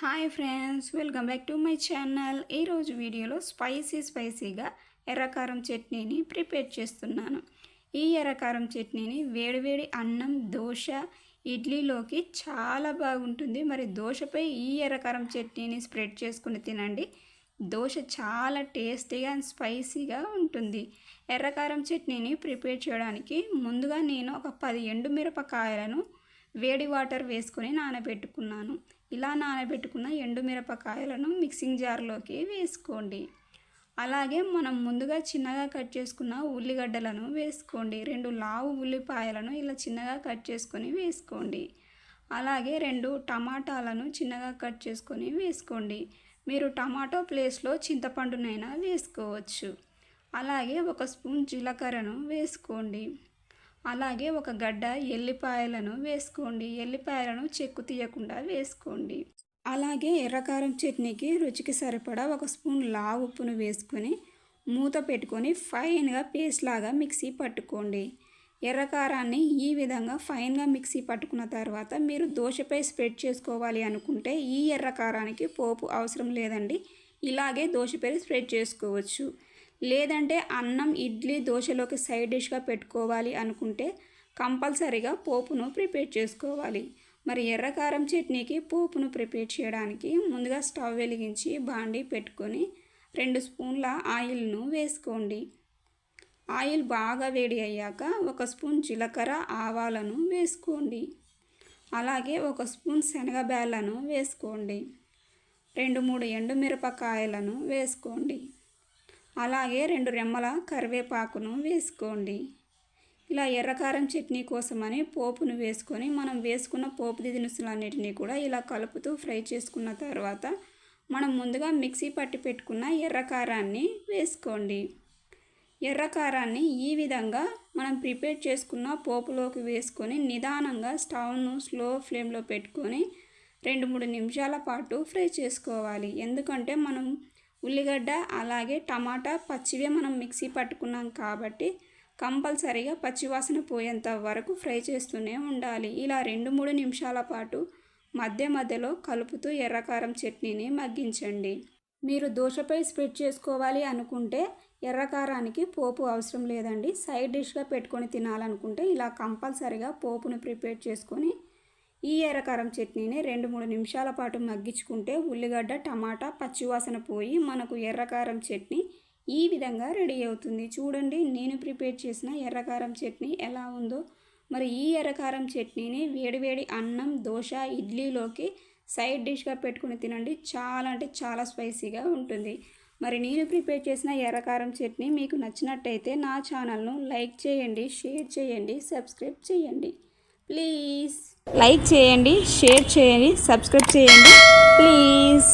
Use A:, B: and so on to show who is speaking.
A: Hi friends welcome back to my channel ఈరోజు వీడియోలో spicy స్పైసీగా ఎర్రకారం చట్నీని ప్రిపేర్ చేస్తున్నాను. ఈ ఎర్రకారం చట్నీని వేడివేడి అన్నం దోశ ఇడ్లీలోకి చాలా బాగుంటుంది. మరి దోశపై ఈ ఎర్రకారం చట్నీని స్ప్రెడ్ చేసుకుని తినండి. దోశ చాలా టేస్టీగా అండ్ స్పైసీగా ఉంటుంది. ఎర్రకారం చట్నీని ప్రిపేర్ చేయడానికి ముందుగా నేను ఒక పది ఎండు మిరపకాయలను వేడి వాటర్ వేసుకొని నానబెట్టుకున్నాను. ఇలా నానబెట్టుకున్న ఎండుమిరపకాయలను మిక్సింగ్ జార్లోకి వేసుకోండి. అలాగే మనం ముందుగా చిన్నగా కట్ చేసుకున్న ఉల్లిగడ్డలను వేసుకోండి. రెండు లావు ఉల్లిపాయలను ఇలా చిన్నగా కట్ చేసుకొని వేసుకోండి. అలాగే రెండు టమాటాలను చిన్నగా కట్ చేసుకొని వేసుకోండి. మీరు టమాటో ప్లేస్లో చింతపండునైనా వేసుకోవచ్చు. అలాగే ఒక స్పూన్ జీలకర్రను వేసుకోండి. అలాగే ఒక గడ్డ ఎల్లిపాయలను వేసుకోండి. ఎల్లిపాయలను చెక్కు తీయకుండా వేసుకోండి. అలాగే ఎర్రకారం చట్నీకి రుచికి సరిపడా ఒక స్పూన్ లావు ఉప్పును వేసుకొని మూత పెట్టుకొని ఫైన్గా పేస్ట్ లాగా మిక్సీ పట్టుకోండి. ఎర్రకారాన్ని ఈ విధంగా ఫైన్గా మిక్సీ పట్టుకున్న తర్వాత మీరు దోశపై స్ప్రెడ్ చేసుకోవాలి అనుకుంటే ఈ ఎర్రకారానికి పోపు అవసరం లేదండి. ఇలాగే దోశపై స్ప్రెడ్ చేసుకోవచ్చు. లేదంటే అన్నం ఇడ్లీ దోశలోకి సైడ్ డిష్గా పెట్టుకోవాలి అనుకుంటే కంపల్సరీగా పోపును ప్రిపేర్ చేసుకోవాలి. మరి ఎర్రకారం చట్నీకి పోపును ప్రిపేర్ చేయడానికి ముందుగా స్టవ్ వెలిగించి బాండీ పెట్టుకొని రెండు స్పూన్ల ఆయిల్ను వేసుకోండి. ఆయిల్ బాగా వేడి అయ్యాక ఒక స్పూన్ జీలకర్ర ఆవాలను వేసుకోండి. అలాగే ఒక స్పూన్ శనగబేళ్ళను వేసుకోండి. రెండు మూడు ఎండుమిరపకాయలను వేసుకోండి. అలాగే రెండు రెమ్మల కరివేపాకును వేసుకోండి. ఇలా ఎర్రకారం చట్నీ కోసమని పోపును వేసుకొని మనం వేసుకున్న పోపు దినుసులన్నిటినీ కూడా ఇలా కలుపుతూ ఫ్రై చేసుకున్న తర్వాత మనం ముందుగా మిక్సీ పట్టి పెట్టుకున్న ఎర్రకారాన్ని వేసుకోండి. ఎర్రకారాన్ని ఈ విధంగా మనం ప్రిపేర్ చేసుకున్న పోపులోకి వేసుకొని నిదానంగా స్టవ్ను స్లో ఫ్లేమ్లో పెట్టుకొని రెండు మూడు నిమిషాల పాటు ఫ్రై చేసుకోవాలి. ఎందుకంటే మనం ఉల్లిగడ్డ అలాగే టమాటా పచ్చివే మనం మిక్సీ పట్టుకున్నాం కాబట్టి కంపల్సరీగా పచ్చివాసన పోయేంత వరకు ఫ్రై చేస్తూనే ఉండాలి. ఇలా రెండు మూడు నిమిషాల పాటు మధ్య మధ్యలో కలుపుతూ ఎర్రకారం చట్నీని మగ్గించండి. మీరు దోశపై స్ప్రెడ్ చేసుకోవాలి అనుకుంటే ఎర్రకారానికి పోపు అవసరం లేదండి. సైడ్ డిష్గా పెట్టుకొని తినాలనుకుంటే ఇలా కంపల్సరీగా పోపును ప్రిపేర్ చేసుకొని ఈ ఎర్రకారం చట్నీని రెండు మూడు నిమిషాల పాటు మగ్గించుకుంటే ఉల్లిగడ్డ టమాటా పచ్చివాసన పోయి మనకు ఎర్రకారం చట్నీ ఈ విధంగా రెడీ అవుతుంది. చూడండి నేను ప్రిపేర్ చేసిన ఎర్రకారం చట్నీ ఎలా ఉందో. మరి ఈ ఎర్రకారం చట్నీని వేడివేడి అన్నం దోశ ఇడ్లీలోకి సైడ్ డిష్గా పెట్టుకుని తినండి. చాలా అంటే చాలా స్పైసీగా ఉంటుంది. మరి నేను ప్రిపేర్ చేసిన ఎర్రకారం చట్నీ మీకు నచ్చినట్టయితే నా ఛానల్ను లైక్ చేయండి షేర్ చేయండి సబ్స్క్రైబ్ చేయండి. ప్లీజ్ లైక్ చేయండి షేర్ చేయండి సబ్స్క్రైబ్ చేయండి. ప్లీజ్